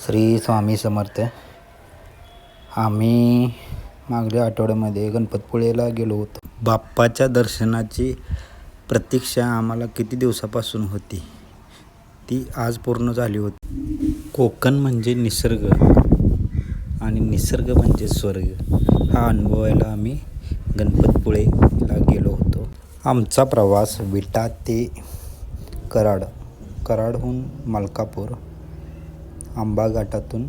श्री स्वामी समर्थ. आम्ही मागल्या आठवड्यामध्ये गणपतपुळेला गेलो होतो. बाप्पाच्या दर्शनाची प्रतीक्षा आम्हाला किती दिवसापासून होती? ती आज पूर्ण झाली होती. कोकण म्हणजे निसर्ग आणि निसर्ग म्हणजे स्वर्ग. हा अनुभवायला आम्ही गणपतपुळेला गेलो होतो. आमचा प्रवास विटा ते कराड कराडहून मलकापूर आंबा घाटातून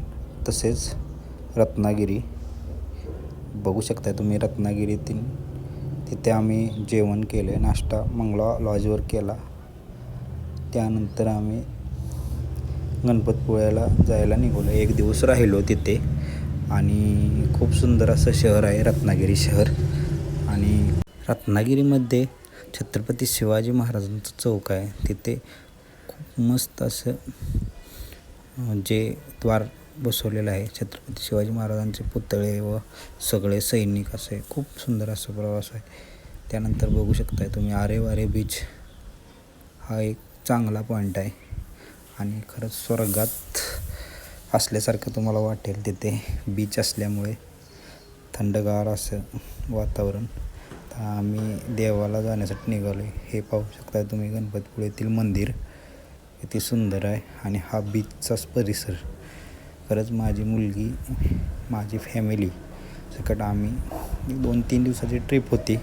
तसेच रत्नागिरी. बघू शकता तुम्ही रत्नागिरीतील. तिथे आम्ही जेवण केले नाश्ता मंगळा लॉजवर केला. त्यानंतर आम्ही गणपतपुळ्याला जायला निघालो एक दिवस राहिलो तिथे. आणि खूप सुंदर असं शहर आहे रत्नागिरी शहर. आणि रत्नागिरीमध्ये छत्रपती शिवाजी महाराजांचं चौक आहे. तिथे खूप मस्त असं जे द्वार बसवलेलं आहे छत्रपती शिवाजी महाराजांचे पुतळे व सगळे सैनिक असे खूप सुंदर असं प्रवास आहे. त्यानंतर बघू शकताय तुम्ही आरे वारे बीच हा एक चांगला पॉईंट आहे. आणि खरंच स्वर्गात असल्यासारखं तुम्हाला वाटेल तिथे बीच असल्यामुळे थंडगार असं वातावरण. तर आम्ही देवाला जाण्यासाठी निघालो आहे हे पाहू शकता तुम्ही गणपतीपुळेतील मंदिर. किती सुंदर आहे आणि हा बीचचाच परिसर. खरंच माझी मुलगी माझी फॅमिली सकट आम्ही दोन तीन दिवसाची ट्रिप होती.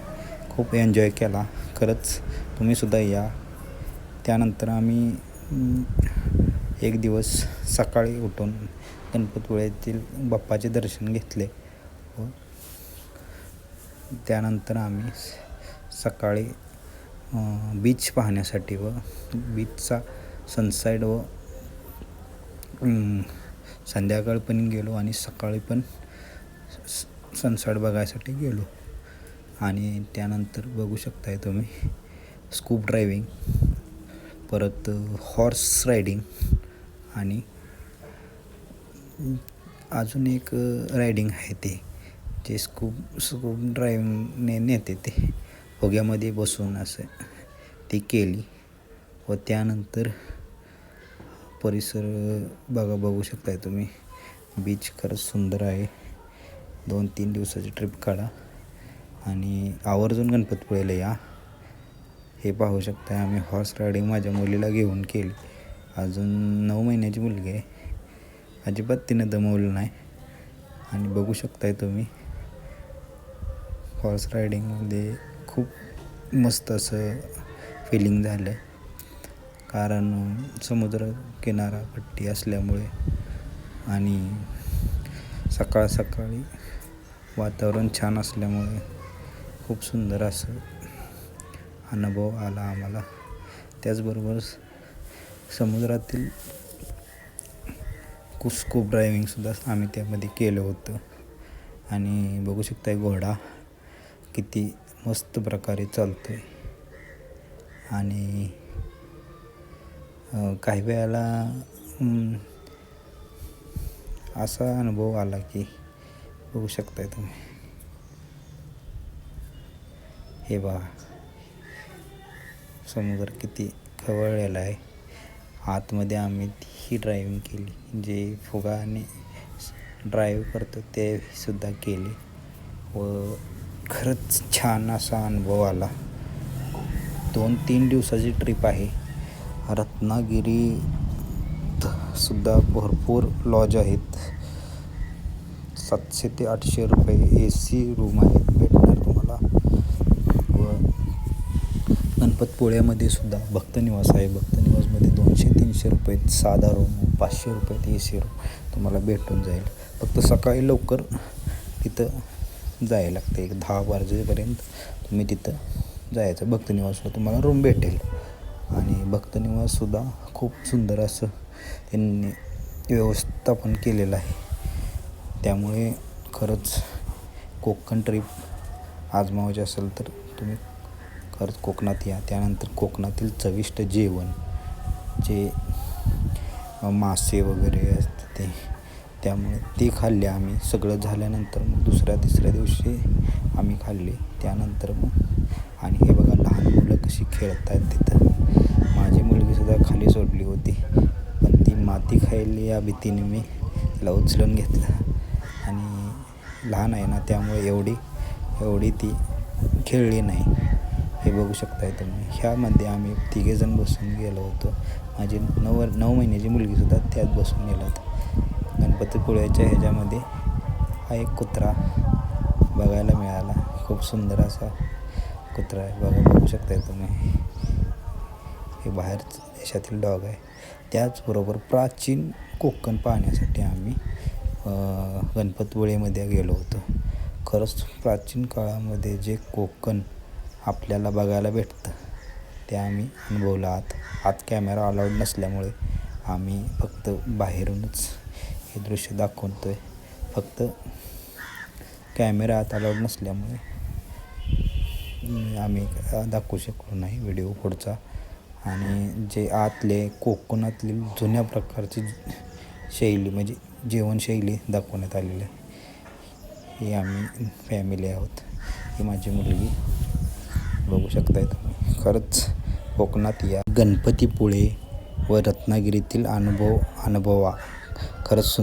खूप एन्जॉय केला. खरंच तुम्हीसुद्धा या. त्यानंतर आम्ही एक दिवस सकाळी उठून गणपतपुळ्यातील बाप्पाचे दर्शन घेतले. व त्यानंतर आम्ही सकाळी बीच पाहण्यासाठी व बीचचा सनसाईड व संध्याकाळ पण गेलो आणि सकाळी पण सनसाईड बघायसाठी गेलो. आणि त्यानंतर बघू शकताय तुम्ही स्कूप ड्रायविंग परत हॉर्स रायडिंग आणि अजून एक रायडिंग आहे ते जे स्कूप स्कूप ड्रायविंगने नेते ते होग्यामध्ये बसून असं ती केली. व त्यानंतर परिसर बघा बघू शकताय तुम्ही. बीच खरंच सुंदर आहे. दोन तीन दिवसाची ट्रिप काढा. आणि आवर्जून गणपतपुळेला या. हे पाहू शकताय आम्ही हॉर्स रायडिंग माझ्या मुलीला घेऊन केली. अजून नऊ महिन्याची मुलगी आहे. अजिबात तिनं दमवलं नाही. आणि बघू शकताय तुम्ही हॉर्स रायडिंगमध्ये खूप मस्त असं फिलिंग झालं कारण समुद्र किनारापट्टी असल्यामुळे आणि सकाळ सकाळी वातावरण छान असल्यामुळे खूप सुंदर असं अनुभव आला आम्हाला. त्याचबरोबर समुद्रातील कुस्कूप ड्रायविंगसुद्धा आम्ही त्यामध्ये केलं होतं. आणि बघू शकताय घोडा किती मस्त प्रकारे चालतो आहे आणि काही वेळेला असा अनुभव आला की बघू शकताय तुम्ही. हे बघा. समुद्र किती खवळलेला आहे. आतमध्ये आम्ही ही ड्रायविंग केली. जे फुगाने ड्राईव्ह करतो ते सुद्धा केले. व खरंच छान असा अनुभव आला. दोन तीन दिवसाची ट्रिप आहे. रत्नागिरीत सुद्धा भरपूर लॉज आहेत. सातशे ते आठशे रुपये ए सी रूम आहेत भेटणार तुम्हाला. व गणपतपुळ्यामध्ये सुद्धा भक्तनिवास आहे. भक्तनिवासमध्ये दोनशे तीनशे रुपये साधा रूम पाचशे रुपयेत ए सी रूम तुम्हाला भेटून जाईल. फक्त सकाळी लवकर तिथं जायला लागतं. एक दहा वाजेपर्यंत तुम्ही तिथं जायचं. भक्तनिवासला तुम्हाला रूम भेटेल. भक्तनिवाससुद्धा खूप सुंदर असं त्यांनी व्यवस्थापन केलेलं आहे. त्यामुळे खरंच कोकण ट्रीप आजमावायची असेल तर तुम्ही खरंच कोकणात या. त्यानंतर कोकणातील चविष्ट जेवण जे मासे वगैरे असते ते त्यामुळे ते खाल्ले आम्ही. सगळं झाल्यानंतर मग दुसऱ्या तिसऱ्या दिवशी आम्ही खाल्ले. त्यानंतर मग आणि हे बघा लहान मुलं कशी खेळत आहेत तिथं. सुद्धा खाली सोडली होती. पण ती माती खाईल या भीतीने मी. तिला उचलून घेतलं. आणि लहान आहे ना त्यामुळे एवढी एवढी ती खेळली नाही. हे बघू शकताय तुम्ही. ह्यामध्ये आम्ही तिघेजण बसून गेलो होतो. माझी नऊ नऊ महिन्याची मुलगीसुद्धा त्यात बसून गेलात गणपतीपुळ्याच्या ह्याच्यामध्ये हा एक कुत्रा बघायला मिळाला. खूप सुंदर असा कुत्रा आहे. बघा बघू शकताय तुम्ही. हे बाहेर देशातील डॉग आहे. त्याचबरोबर प्राचीन कोकण पाहण्यासाठी आम्ही गणपतपुळेमध्ये गेलो होतो. खरंच प्राचीन काळामध्ये जे कोकण आपल्याला बघायला भेटतं ते आम्ही अनुभवलं. आत आत कॅमेरा अलाउड नसल्यामुळे आम्ही फक्त बाहेरूनच हे दृश्य दाखवतो आहे फक्त कॅमेरा आत अलाउड नसल्यामुळे आम्ही दाखवू शकलो नाही. व्हिडिओ पुढचा आणि जे आतले कोकणातली जुन्या प्रकारची शैली म्हणजे जेवणशैली दाखवण्यात आलेली आहे. ही आम्ही फॅमिली आहोत. ही माझी मुलगी. बघू शकताय तुम्ही. खरंच कोकणात या गणपतीपुळे व रत्नागिरीतील अनुभव अनुभवा. खरंच सु